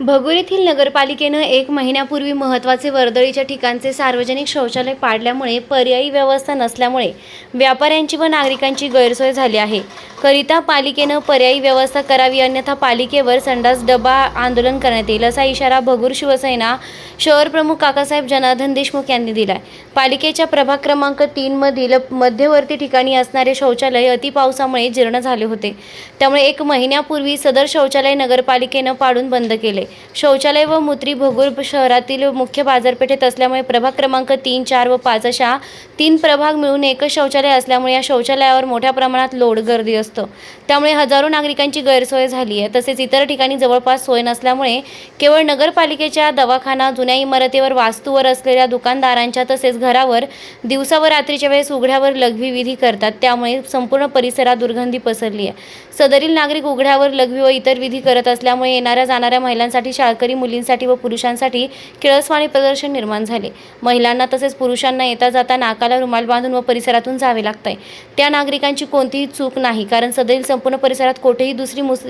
भगूर येथील नगरपालिकेनं एक महिन्यापूर्वी महत्त्वाचे वर्दळीच्या ठिकाणचे सार्वजनिक शौचालय पाडल्यामुळे पर्यायी व्यवस्था नसल्यामुळे व्यापाऱ्यांची व नागरिकांची गैरसोय झाली आहे. करिता पालिकेनं पर्यायी व्यवस्था करावी अन्यथा पालिकेवर संडास डबा आंदोलन करण्यात येईल असा इशारा भगूर शिवसेना शहर प्रमुख काकासाहेब जनार्दन देशमुख यांनी दिलाय. पालिकेच्या प्रभाग क्रमांक तीनमधील मध्यवर्ती ठिकाणी असणारे शौचालय अतिपावसामुळे जीर्ण झाले होते. त्यामुळे एक महिन्यापूर्वी सदर शौचालय नगरपालिकेनं पाडून बंद केले. शौचालय व मूत्री भोगूर शहरातील मुख्य बाजारपेठेत असल्यामुळे प्रभाग क्रमांक तीन चार व पाच अशा तीन प्रभाग मिळून एकच शौचालय असल्यामुळे या शौचालयावर मोठ्या प्रमाणात लोड गर्दी असतो. त्यामुळे हजारो नागरिकांची गैरसोय झाली आहे. तसेच इतर ठिकाणी जवळपास सोय नसल्यामुळे केवळ नगरपालिकेच्या दवाखाना जुन्या इमारतीवर वास्तूवर असलेल्या दुकानदारांच्या तसेच घरावर दिवसा व रात्रीच्या वेळेस उघड्यावर लघवी विधी करतात. त्यामुळे संपूर्ण परिसरात दुर्गंधी पसरली आहे. सदरील नागरिक उघड्यावर लघवी व इतर विधी करत असल्यामुळे येणाऱ्या जाणाऱ्या महिलांसाठी शाळकरी मुलींसाठी व पुरुषांसाठी किळसवाणी प्रदर्शन निर्माण झाले. महिलांना तसेच पुरुषांना येता जाता नाकाला रुमाल बांधून व परिसरातून जावे लागतंय. त्या नागरिकांची कोणतीही चूक नाही कारण सदरील संपूर्ण परिसरात कोठेही दुसरी मुस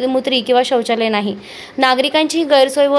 किंवा शौचालय नाही. नागरिकांची गैरसोय व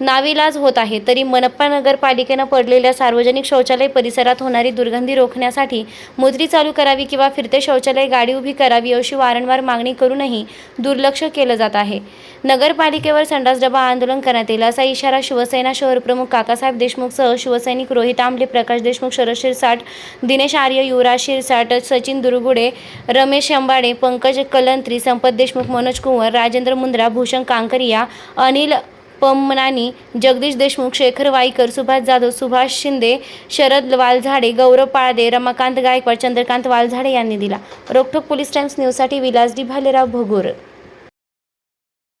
नाविलाज होत आहे तरी मनप्पा नगरपालिकेनं पडलेल्या सार्वजनिक शौचालय परिसरात होणारी दुर्गंधी रोखण्यासाठी मुत्री चालू करावी किंवा फिरते शौचालय गाडी उभी करावी अशी वारंवार मागणी करूनही दुर्लक्ष केलं जात आहे. नगरपालिकेवर संडास डबा आंदोलन करण्यात येईल असा इशारा शिवसेना शहर प्रमुख काकासाहेब देशमुखसह शिवसैनिक रोहित आंबले प्रकाश देशमुख शरद शिरसाट दिनेश आर्य युवराज शिरसाट सचिन दुरगुडे रमेश अंबाडे पंकज कलंत्री संपत देशमुख मनोज कुंवर राजेंद्र मुंद्रा भूषण कांकरिया अनिल पमनानी जगदीश देशमुख शेखर वाईकर सुभाष जाधव सुभाष शिंदे शरद वालझाडे गौरव पाळदे रमाकांत गायकवाड चंद्रकांत वालझाडे यांनी दिला. रोखोक पोलीस टाइम्स न्यूजसाठी विलास डी भालेराव भगोर.